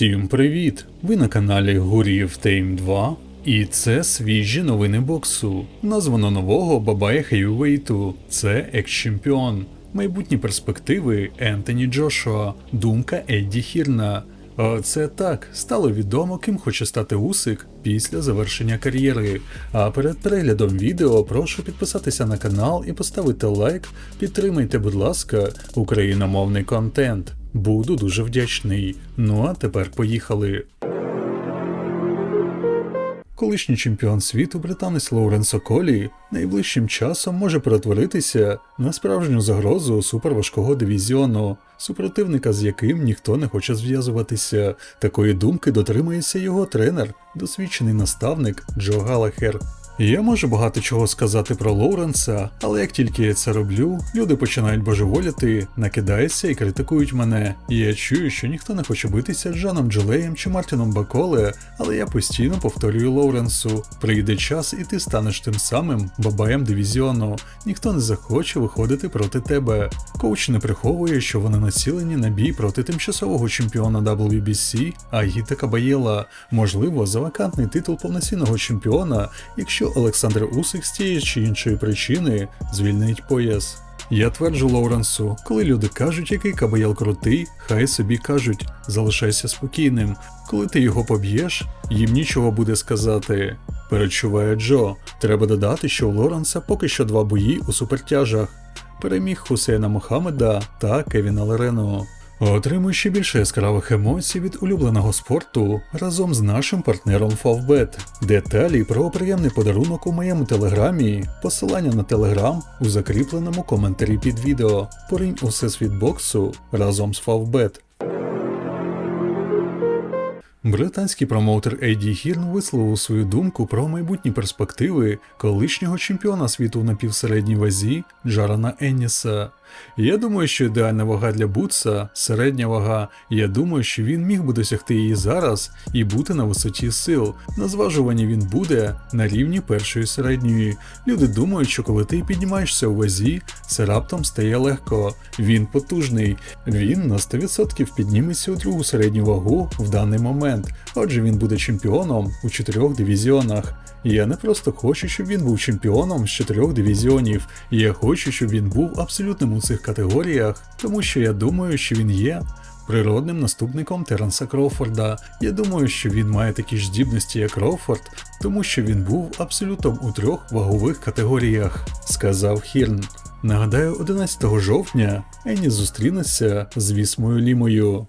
Всім привіт! Ви на каналі Гуріїв Тейм 2. І це свіжі новини боксу. Названо нового Бабая Хейвейту. Це екс-чемпіон. Майбутні перспективи Ентоні Джошуа, думка Едді Хірна. Це так стало відомо, ким хоче стати Усик після завершення кар'єри. А перед переглядом відео прошу підписатися на канал і поставити лайк. Підтримайте, будь ласка, україномовний контент. Буду дуже вдячний. Ну а тепер поїхали. Колишній чемпіон світу британець Лоуренс Околі найближчим часом може перетворитися на справжню загрозу суперважкого дивізіону, супротивника з яким ніхто не хоче зв'язуватися. Такої думки дотримується його тренер, досвідчений наставник Джо Галахер. Я можу багато чого сказати про Лоуренса, але як тільки я це роблю, люди починають божеволіти, накидаються і критикують мене. І я чую, що ніхто не хоче битися з Жаном Джилеєм чи Мартіном Баколе, але я постійно повторюю Лоуренсу: прийде час, і ти станеш тим самим бабаєм дивізіону. Ніхто не захоче виходити проти тебе. Коуч не приховує, що вони націлені на бій проти тимчасового чемпіона WBC Агіта Кабаєла, можливо, за вакантний титул повноцінного чемпіона, якщо Олександр Усик з тієї чи іншої причини звільнить пояс. Я тверджу Лоуренсу, коли люди кажуть, який Кабаєл крутий, хай собі кажуть, залишайся спокійним. Коли ти його поб'єш, їм нічого буде сказати. Перечуває Джо. Треба додати, що у Лоренса поки що два бої у супертяжах. Переміг Хусейна Мохамеда та Кевіна Лерену. Отримуй ще більше яскравих емоцій від улюбленого спорту разом з нашим партнером Favbet. Деталі про приємний подарунок у моєму телеграмі, посилання на телеграм у закріпленому коментарі під відео. Поринь у всесвіт боксу разом з Favbet. Британський промоутер Ейді Хірн висловив свою думку про майбутні перспективи колишнього чемпіона світу в напівсередній вазі Джарана Енніса. Я думаю, що ідеальна вага для Бутса середня вага. Я думаю, що він міг би досягти її зараз і бути на висоті сил. На зважуванні він буде на рівні першої середньої. Люди думають, що коли ти піднімаєшся у вазі, це раптом стає легко. Він потужний. Він на 100% підніметься у другу середню вагу в даний момент. Отже, він буде чемпіоном у чотирьох дивізіонах. Я не просто хочу, щоб він був чемпіоном з чотирьох дивізіонів. Я хочу, щоб він був абсолютним у цих категоріях, тому що я думаю, що він є. Природним наступником Теренса Кроуфорда. Я думаю, що він має такі ж здібності, як Кроуфорд, тому що він був абсолютом у трьох вагових категоріях, сказав Хірн. Нагадаю, 11 жовтня Енні зустрінеться з Вісмою Лімою.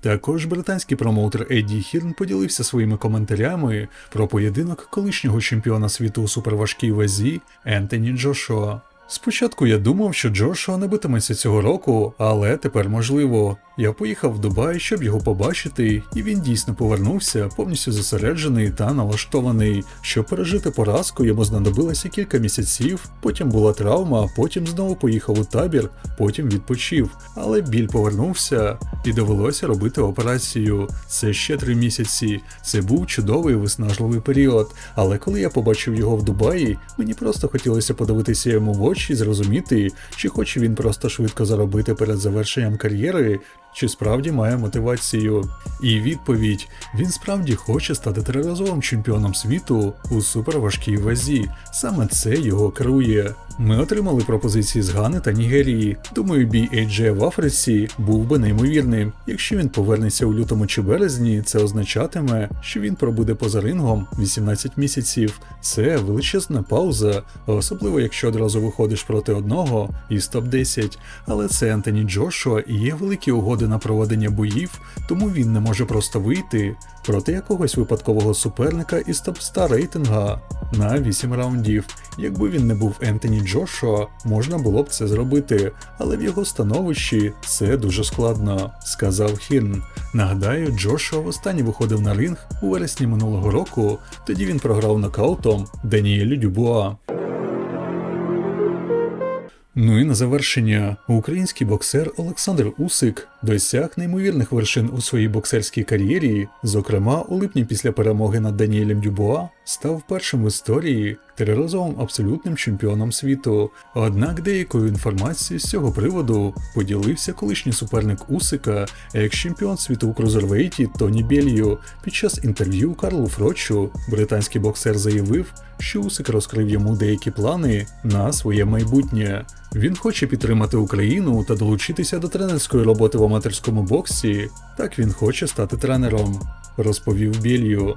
Також британський промоутер Едді Хірн поділився своїми коментарями про поєдинок колишнього чемпіона світу у суперважкій вазі Ентоні Джошуа. Спочатку я думав, що Джошуа не битиметься цього року, але тепер можливо. Я поїхав в Дубай, щоб його побачити, і він дійсно повернувся, повністю зосереджений та налаштований. Щоб пережити поразку, йому знадобилося кілька місяців, потім була травма, потім знову поїхав у табір, потім відпочив. Але біль повернувся і довелося робити операцію. Це ще три місяці. Це був чудовий виснажливий період. Але коли я побачив його в Дубаї, мені просто хотілося подивитися йому в очі і зрозуміти, чи хоче він просто швидко заробити перед завершенням кар'єри, чи справді має мотивацію. І відповідь: він справді хоче стати триразовим чемпіоном світу у суперважкій вазі. Саме це його керує. Ми отримали пропозиції з Гани та Нігерії. Думаю, бій AJ в Африці був би неймовірним. Якщо він повернеться у лютому чи березні, це означатиме, що він пробуде поза рингом 18 місяців. Це величезна пауза, особливо якщо одразу виходиш проти одного із топ-10. Але це Ентоні Джошуа і є великі угоди на проведення боїв, тому він не може просто вийти проти якогось випадкового суперника із топ-100 рейтинга на 8 раундів. Якби він не був Ентоні Джошуа, можна було б це зробити, але в його становищі це дуже складно, сказав Хірн. Нагадаю, Джошуа востаннє виходив на ринг у вересні минулого року, тоді він програв нокаутом Даніелю Дюбуа. Ну і на завершення, український боксер Олександр Усик досяг неймовірних вершин у своїй боксерській кар'єрі. Зокрема, у липні після перемоги над Даніелем Дюбуа став першим в історії триразовим абсолютним чемпіоном світу. Однак деякою інформацією з цього приводу поділився колишній суперник Усика, екс-чемпіон світу у крузервейті Тоні Бєлью. Під час інтерв'ю Карлу Фрочу британський боксер заявив, що Усик розкрив йому деякі плани на своє майбутнє. Він хоче підтримати Україну та долучитися до тренерської роботи в аматорському боксі. Так він хоче стати тренером, розповів Бєлью.